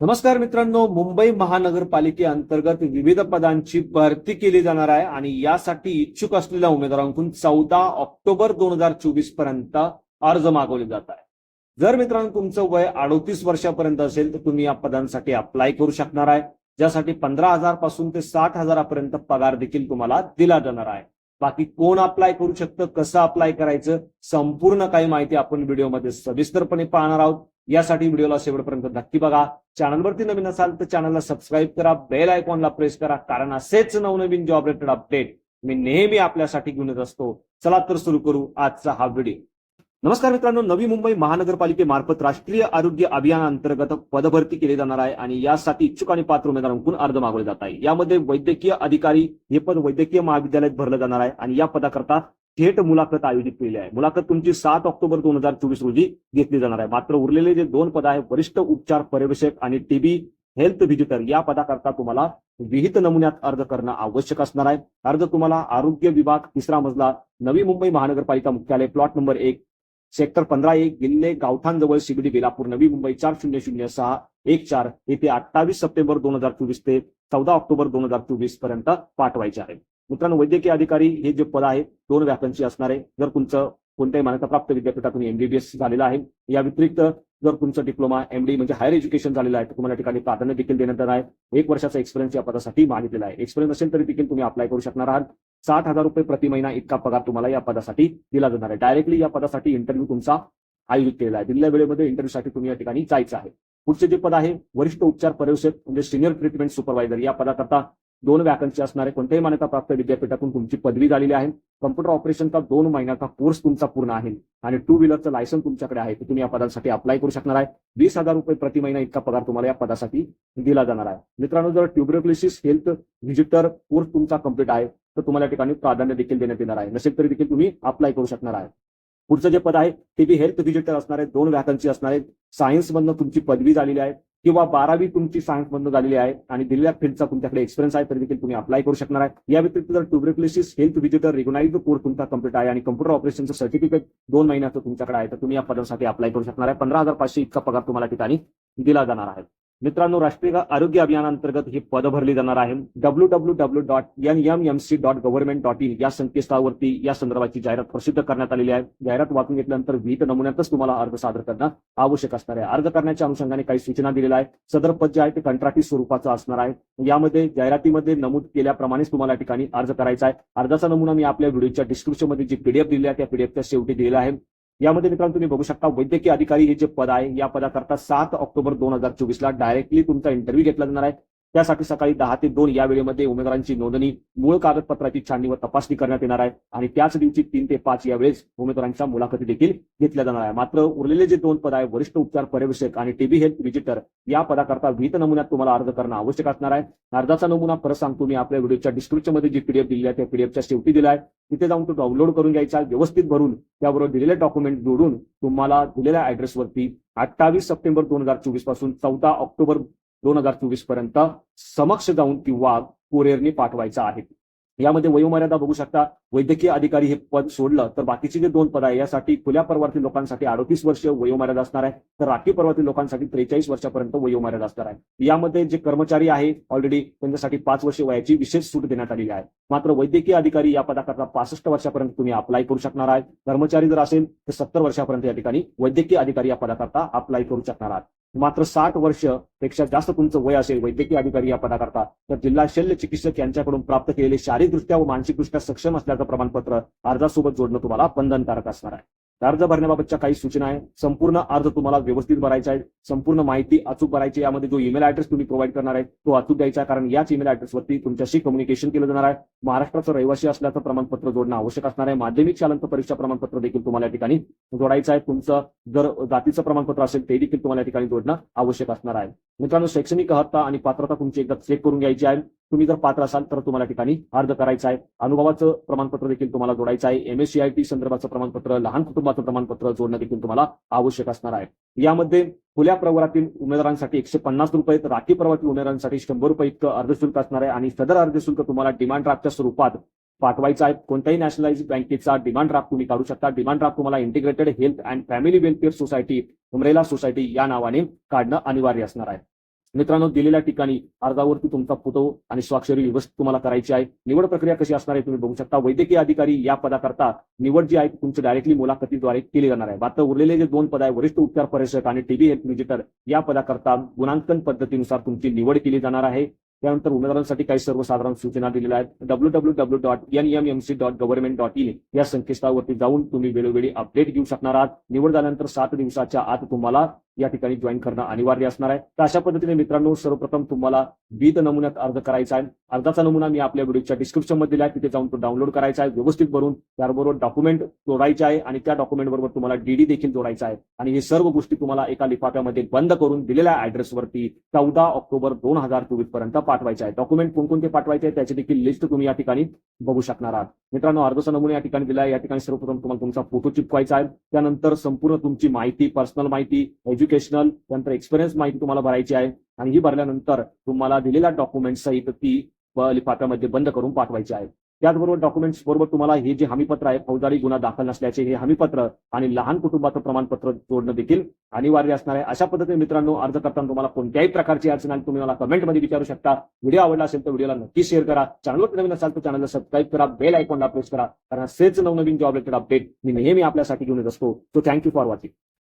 नमस्कार मित्रांनो मुंबई महानगरपालिकेअंतर्गत विविध पदांची भरती केली जाणार आहे आणि यासाठी इच्छुक असलेल्या उमेदवारांकडून चौदा ऑक्टोबर दोन हजार चोवीसपर्यंत अर्ज मागवले जात आहे जर मित्रांनो तुमचं वय अडोतीस वर्षापर्यंत असेल तर तुम्ही या पदांसाठी अप्लाय करू शकणार आहे ज्यासाठी पंधरा हजारपासून ते साठ हजारापर्यंत पगार देखील तुम्हाला दिला जाणार आहे. बाकी कोण अप्लाय करू शकतं कसं अप्लाय करायचं संपूर्ण काही माहिती आपण व्हिडिओमध्ये सविस्तरपणे पाहणार आहोत. यासाठी व्हिडिओला शेवटपर्यंत नक्की बघा. चॅनलवरती नवीन असाल तर चॅनलला सबस्क्राईब करा बेल आयकॉनला प्रेस करा कारण असेच नवनवीन जॉब रिलेटेड अपडेट मी नेहमी आपल्यासाठी घेऊन येत असतो. चला तर सुरू करू आजचा हा व्हिडिओ नमस्कार मित्रांनो नवी मुंबई महानगरपालिकेमार्फत राष्ट्रीय आरोग्य अभियानाअंतर्गत पदभरती केली जाणार आहे आणि यासाठी इच्छुक आणि पात्र उमेदवारांकडून अर्ज मागवले जात आहे. यामध्ये वैद्यकीय अधिकारी हे पद वैद्यकीय महाविद्यालयात भरलं जाणार आहे आणि या पदाकरता थेट मुलाखत आयोजित केली आहे. मुलाखत तुमची सात ऑक्टोबर दोन हजार चोवीस रोजी घेतली जाणार आहे. मात्र उरलेले जे दोन पद आहे वरिष्ठ उपचार पर्यवेक्षक आणि टीबी हेल्थ व्हिजिटर या पदाकरता तुम्हाला विहित नमुन्यात अर्ज करणं आवश्यक असणार आहे. अर्ज तुम्हाला आरोग्य विभाग तिसरा मजला नवी मुंबई महानगरपालिका मुख्यालय प्लॉट नंबर एक सेक्टर पंधरा एक गिल्ले गावठाणजवळ शिगडी बेलापूर नवी मुंबई चार शून्य शून्य सहा एक चार येथे अठ्ठावीस सप्टेंबर दोन हजार चोवीस ते चौदा ऑक्टोबर दोन हजार चोवीसपर्यंत पाठवायचे आहे. मित्रांनो वैद्यकीय अधिकारी हे जे पद आहे दोन व्याकनची असणार आहे. जर तुमचं कोणत्याही मान्यताप्राप्त विद्यापीठातून एमबीबीएस झालेलं आहे या व्यतिरिक्त जर तुमचं डिप्लोमा एमडी म्हणजे हायर एज्युकेशन झालेलं आहे तर तुम्हाला या ठिकाणी प्राधान्य देखील देण्यात आहे. एक वर्षाचा एक्सपिरियन्स या पदासाठी मागितलेला आहे. एक्सपिरियन्स असेल तरी देखील तुम्ही अप्लाय करू शकणार आहात. सात हजार रुपये प्रति महिना इतका पगार तुम्हाला या पदासाठी दिला जाणार आहे. डायरेक्टली या पदासाठी इंटरव्ह्यू तुमचा आयोजित केलेला आहे. दिलेल्या वेळेमध्ये इंटरव्ह्यूसाठी तुम्ही या ठिकाणी जायचं आहे. पुढचे जे पद आहे वरिष्ठ उपचार पर्यवेक्षक म्हणजे सिनियर ट्रीटमेंट सुपरवायझर या पदाकरता दोन वॅकन्सी असणारे कोणत्याही मान्यताप्राप्त विद्यापीठातून तुमची पदवी झालेली आहे. कम्प्युटर ऑपरेशनचा दोन महिन्याचा कोर्स तुमचा पूर्ण आहे. आणि टू व्हीलरचं लायसन तुमच्याकडे आहे. तुम्ही या पदासाठी अप्लाय करू शकणार आहे. वीस हजार रुपये प्रति महिना इतका पगार तुम्हाला या पदासाठी दिला जाणार आहे. मित्रांनो जर ट्युब्रोक्लिसिस हेल्थ व्हिजिटर कोर्स तुमचा कंप्लीट आहे तर तुम्हाला या ठिकाणी प्राधान्य देखील देण्यात येणार आहे. नसेल तरी देखील तुम्ही अप्लाय करू शकणार आहे. पुढचं जे पद आहे ते बी हेल्थ व्हिजिटर असणार आहे दोन वॅकन्सी असणार. आहेत सायन्स तुमची पदवी झालेली आहे. किंवा बारावी तुमची सायन्स बंद झालेली आहे आणि दिलेल्या फील्डचा तुमच्याकडे एक्सपिरियन्स आहे तरी देखील तुम्ही अप्लाय करू शकणार आहे. या व्यतिरिक्त जर tuberculosis health visitor recognise course तुमचा कंप्लीट आहे आणि कम्प्युटर ऑपरेशनचं सर्टिफिकेट दोन महिन्याचं तुमच्याकडे आहे तर तुम्ही या पदासाठी अप्लाय करू शकणार आहे. पंधरा हजार पाचशे इतका पगार तुम्हाला ठिकाणी दिला जाणार आहे. मित्रांनो राष्ट्रीय आरोग्य अभियानांतर्गत ही पद भरली जाणार आहे W W W dot N M M C dot government dot in या संकेतस्थळावरती या संदर्भाची जाहिरात प्रसिद्ध करण्यात आलेली आहे. जाहिरात वाचून घेतल्यानंतर विहित नमुन्यातच तुम्हाला अर्ज सादर करणं आवश्यक असणार आहे. अर्ज करण्याच्या अनुषंगाने काही सूचना दिलेल्या आहेत. सदर पद जे आहे ते कंत्राटी स्वरूपाचं असणार आहे. यामध्ये जाहिरातीमध्ये नमूद केल्याप्रमाणेच तुम्हाला ठिकाणी अर्ज करायचा आहे. अर्जाचा नमुना मी आपल्या व्हिडिओच्या डिस्क्रिप्शनमध्ये जी पीडीएफ दिली आहे त्या पीडीएफच्या शेवटी दिलेला आहे. यामध्ये मित्रांनो तुम्ही बघू शकता वैद्यकीय अधिकारी हे जे पद आहे या पदाकरता सात ऑक्टोबर दोन हजार चोवीसला डायरेक्टली तुमचा इंटरव्ह्यू घेतला जाणार आहे. त्यासाठी सकाळी दहा ते दोन या वेळेमध्ये उमेदवारांची नोंदणी मूळ कागदपत्राची छाननी व तपासणी करण्यात येणार आहे. आणि त्याच दिवशी तीन ते पाच या वेळेस उमेदवारांच्या मुलाखती देखील घेतल्या जाणार आहे. मात्र उरलेले जे दोन पद आहे वरिष्ठ उपचार पर्यवेक्षक आणि टीबी हेल्थ विजिटर या पदाकरता विहित नमुन्यात तुम्हाला अर्ज करणं आवश्यक असणार आहे. अर्जाचा नमुना परत सांगतो मी आपल्या व्हिडिओच्या डिस्क्रिप्शनमध्ये जी पीडीएफ दिली आहे त्या पीडीएफच्या शेवटी दिला आहे. तिथे जाऊन तो डाउनलोड करून घ्यायचा व्यवस्थित भरून त्याबरोबर दिलेले डॉक्युमेंट जोडून तुम्हाला दिलेल्या ऍड्रेसवरती अठ्ठावीस सप्टेंबर दोन हजार चोवीसपासून चौदा ऑक्टोबर दोन हजार चोवीसपर्यंत समक्ष जाऊन किंवा कुरिअरनी पाठवायचा आहे. यामध्ये वयोमर्यादा बघू शकता. वैद्यकीय अधिकारी हे पद सोडलं तर बाकीचे जे दोन पद आहे यासाठी खुल्या पर्वातील लोकांसाठी अडतीस वर्ष वयोमर्यादा असणार आहे. तर राखीव पर्वातील लोकांसाठी त्रेचाळीस वर्षापर्यंत वयोमर्यादा असणार आहे. यामध्ये जे कर्मचारी आहे ऑलरेडी त्यांच्यासाठी पाच वर्ष वयाची विशेष सूट देण्यात आलेली आहे. मात्र वैद्यकीय अधिकारी या पदाकरता पासष्ट वर्षापर्यंत तुम्ही अप्लाय करू शकणार आहे. कर्मचारी जर असेल तर सत्तर वर्षापर्यंत या ठिकाणी वैद्यकीय अधिकारी या पदाकरता अप्लाय करू शकणार आहात. मात्र साठ वर्षपेक्षा जास्त तुमचं वय असेल वैद्यकीय अधिकारी या पदाकरता तर जिल्हा शल्य चिकित्सक यांच्याकडून प्राप्त केलेले शारीरिकदृष्ट्या व मानसिकदृष्ट्या सक्षम असल्याचं प्रमाणपत्र अर्जासोबत जोडणं तुम्हाला बंधनकारक असणार आहे. अर्ज भरण्याबाबतच्या काही सूचना आहे संपूर्ण अर्ज तुम्हाला व्यवस्थित भरायचा आहे. संपूर्ण माहिती अचूक भरायची आहे. यामध्ये जो ईमेल ऍड्रेस तुम्ही प्रोव्हाइड करणार आहे तो अचूक द्यायचा कारण याच ईमेल ऍड्रेसवरती तुमच्याशी कम्युनिकेशन केलं जाणार आहे. महाराष्ट्राचं रहिवासी असल्याचं प्रमाणपत्र जोडणं आवश्यक असणार आहे. माध्यमिक शालांत परीक्षा प्रमाणपत्र देखील तुम्हाला या ठिकाणी जोडायचं आहे. तुमचं जर जातीचं प्रमाणपत्र असेल ते देखील तुम्हाला या ठिकाणी जोडणं आवश्यक असणार आहे. मित्रांनो शैक्षणिक अर्हता आणि पात्रता तुमची एकदा चेक करून घ्यायची आहे. तुम्ही जर पात्र असाल तर तुम्हाला ठिकाणी अर्ज करायचा आहे. अनुभवाचं प्रमाणपत्र देखील तुम्हाला जोडायचं आहे. एमएससीआयटी संदर्भाचं प्रमाणपत्र लहान कुटुंबाचं प्रमाणपत्र जोडणं देखील तुम्हाला आवश्यक असणार आहे. यामध्ये खुल्या प्रवरातील उमेदवारांसाठी एकशे पन्नास रुपये तर राखीव प्रवर्गातील उमेदवारांसाठी शंभर रुपये इतकं अर्ज शुल्क असणार आहे. आणि सदर अर्ज शुल्क तुम्हाला डिमांड ड्राफ्टच्या स्वरूपात पाठवायचा आहे. कोणत्याही नॅशनलाइज बँकेचा डिमांड ड्राफ्ट तुम्ही काढू शकता. डिमांड ड्राफ्ट तुम्हाला integrated health and family welfare society उमरेला society या नावाने काढणं अनिवार्य असणार आहे. मित्रांनो दिलेल्या ठिकाणी अर्जावरती तुमचा फोटो आणि स्वाक्षरी व्यवस्थित तुम्हाला करायची आहे. निवड प्रक्रिया कशी असणार आहे तुम्ही बघू शकता. वैद्यकीय अधिकारी या पदाकरता निवड जी आहे तुमची डायरेक्टली मुलाखतीद्वारे केली जाणार आहे. मात्र उरलेले जे दोन पद आहे वरिष्ठ उपचार परीक्षक आणि टीबी हेल्थ विजिटर या पदाकरता गुणांकन पद्धतीनुसार तुमची निवड केली जाणार आहे. त्यानंतर उमेदवारांसाठी काही सर्वसाधारण सूचना दिलेल्या आहेत. W W W dot N M M C dot government dot in या संकेतस्थळावरती जाऊन तुम्ही वेळोवेळी अपडेट घेऊ शकणार आहात. निवड झाल्यानंतर सात दिवसाच्या आत तुम्हाला या ठिकाणी जॉईन करणं अनिवार्य असणार आहे. तर अशा पद्धतीने मित्रांनो सर्वप्रथम तुम्हाला विध नमुन्यात अर्ज करायचा आहे. अर्जाचा नमुना मी आपल्या व्हिडिओच्या डिस्क्रिप्शनमध्ये दिला आहे तिथे जाऊन तो डाउनलोड करायचा आहे. व्यवस्थित भरून त्याबरोबर डॉक्युमेंट जोडायचे आहे आणि त्या डॉक्युमेंट बरोबर तुम्हाला डीडी देखील जोडायचा आहे. आणि हे सर्व गोष्टी तुम्हाला एका लिफाफ्यामध्ये बंद करून दिलेल्या ऍड्रेसवरती चौदा ऑक्टोबर दोन हजार चोवीसपर्यंत पाठवायचे आहे. डॉक्युमेंट कोणकोणते पाठवायचे आहे त्याची देखील लिस्ट तुम्ही या ठिकाणी बघू शकणार आहात. मित्रांनो अर्ध नमुना या ठिकाणी दिला या ठिकाणी सर्वप्रथम तुम्हाला तुमचा फोटो चिपवायचा आहे. त्यानंतर संपूर्ण तुमची माहिती पर्सनल माहिती एज्युकेशनल त्यानंतर एक्सपिरियन्स माहिती तुम्हाला भरायची आहे. आणि ही भरल्यानंतर तुम्हाला दिलेल्या डॉक्युमेंट सहित ती ब- लिफाफ्यामध्ये बंद करून पाठवायची आहे. त्याचबरोबर डॉक्युमेंट्स बरोबर तुम्हाला हे जे हमीपत्र आहे फौजदारी गुन्हा दाखल नसल्याचे हे हमीपत्र आणि लहान कुटुंबाचं प्रमाणपत्र जोडणं देखील अनिवार्य असणार आहे. अशा पद्धतीने मित्रांनो अर्ज करताना तुम्हाला कोणत्याही प्रकारची अडचण आणि तुम्ही मला कमेंटमध्ये विचारू शकता. व्हिडिओ आवडला असेल तर व्हिडिओला नक्की शेअर करा. चॅनलवर नवीन असाल तर चॅनलला सबस्क्राईब करा. बेल आयकॉनला प्रेस करा. कारण सेच नवनवीन जॉब रिलेटेड अपडेट मी नेहमी आपल्यासाठी घेऊन येत असतो. So thank you for watching